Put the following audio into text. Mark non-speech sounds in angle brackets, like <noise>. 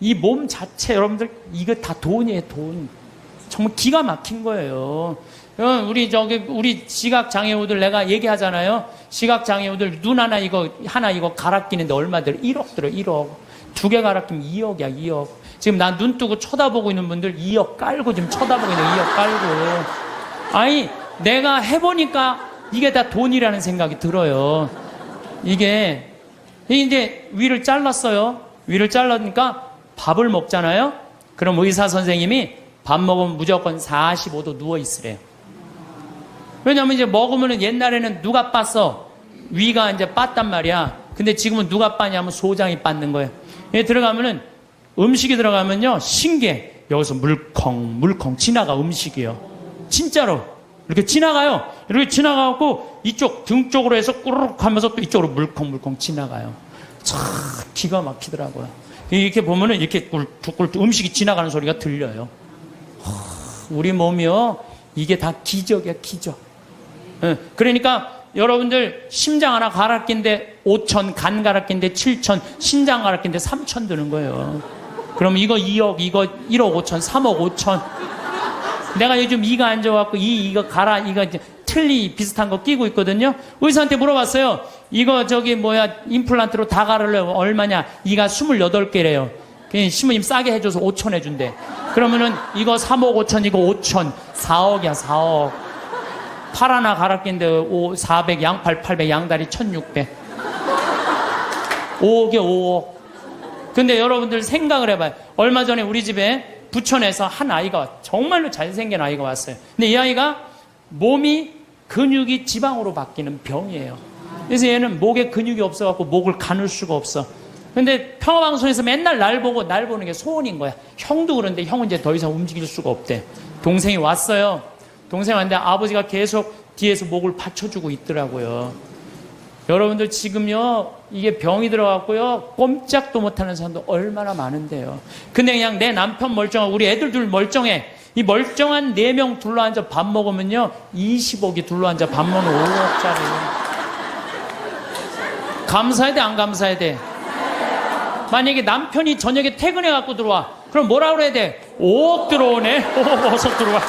이 몸 자체 여러분들 이거 다 돈이에요 돈. 정말 기가 막힌 거예요. 어, 우리 저기 우리 시각 장애우들 내가 얘기하잖아요. 시각 장애우들 눈 하나 이거 하나 이거 갈아 끼는데 얼마 들어? 1억 들어 1억. 두 개 갈아 끼면 2억이야 2억. 지금 나 눈 뜨고 쳐다보고 있는 분들 2억 깔고 지금 쳐다보고 있는 2억 깔고. 아니 내가 해보니까 이게 다 돈이라는 생각이 들어요. 이게 이제 위를 잘랐어요. 위를 잘라니까 밥을 먹잖아요. 그럼 의사 선생님이 밥 먹으면 무조건 45도 누워 있으래요. 왜냐면 이제 먹으면은 옛날에는 누가 빻어? 위가 이제 빻단 말이야. 근데 지금은 누가 빻냐면 소장이 빻는 거예요. 여기 들어가면은 음식이 들어가면요. 신기해. 여기서 물컹, 물컹 지나가 음식이요. 진짜로. 이렇게 지나가요. 이렇게 지나가고 이쪽 등 쪽으로 해서 꾸르륵 하면서 또 이쪽으로 물컹물컹 지나가요. 참 기가 막히더라고요. 이렇게 보면은 이렇게 꿀꿀 음식이 지나가는 소리가 들려요. 하, 우리 몸이요. 이게 다 기적이야, 기적. 예, 그러니까 여러분들 심장 하나 갈아 낀데 5천, 간 갈아 낀데 7천, 신장 갈아 낀데 3천 드는 거예요. 그럼 이거 2억, 이거 1억 5천, 3억 5천. 내가 요즘 이가 안 좋아갖고 이 이거 가라 이거 틀니 비슷한 거 끼고 있거든요. 의사한테 물어봤어요. 이거 저기 뭐야 임플란트로 다 가르려면 얼마냐? 이가 28개래요. 그냥 신부님 싸게 해줘서 5천 해준대. 그러면은 이거 3억 5천 이거 5천 4억이야 4억. 팔 하나 갈아 낀데 5, 400 양팔 800 양다리 1600. 5억에 5억. 근데 여러분들 생각을 해봐요. 얼마 전에 우리 집에 부천에서 한 아이가 왔- 정말로 잘생긴 아이가 왔어요. 근데 이 아이가 몸이 근육이 지방으로 바뀌는 병이에요. 그래서 얘는 목에 근육이 없어갖고 목을 가눌 수가 없어. 근데 평화방송에서 맨날 날 보고 날 보는 게 소원인 거야. 형도 그런데 형은 이제 더 이상 움직일 수가 없대. 동생이 왔어요. 동생 왔는데 아버지가 계속 뒤에서 목을 받쳐주고 있더라고요. 여러분들 지금요 이게 병이 들어갔고요 꼼짝도 못하는 사람도 얼마나 많은데요. 근데 그냥 내 남편 멀쩡하고 우리 애들 둘 멀쩡해. 이 멀쩡한 네 명 둘러앉아 밥 먹으면요 20억이 둘러앉아 밥 먹는 5억짜리. 감사해야 돼 안 감사해야 돼? 만약에 남편이 저녁에 퇴근해 갖고 들어와 그럼 뭐라 그래야 돼? 5억 들어오네. <laughs> 5억 어서 들어와.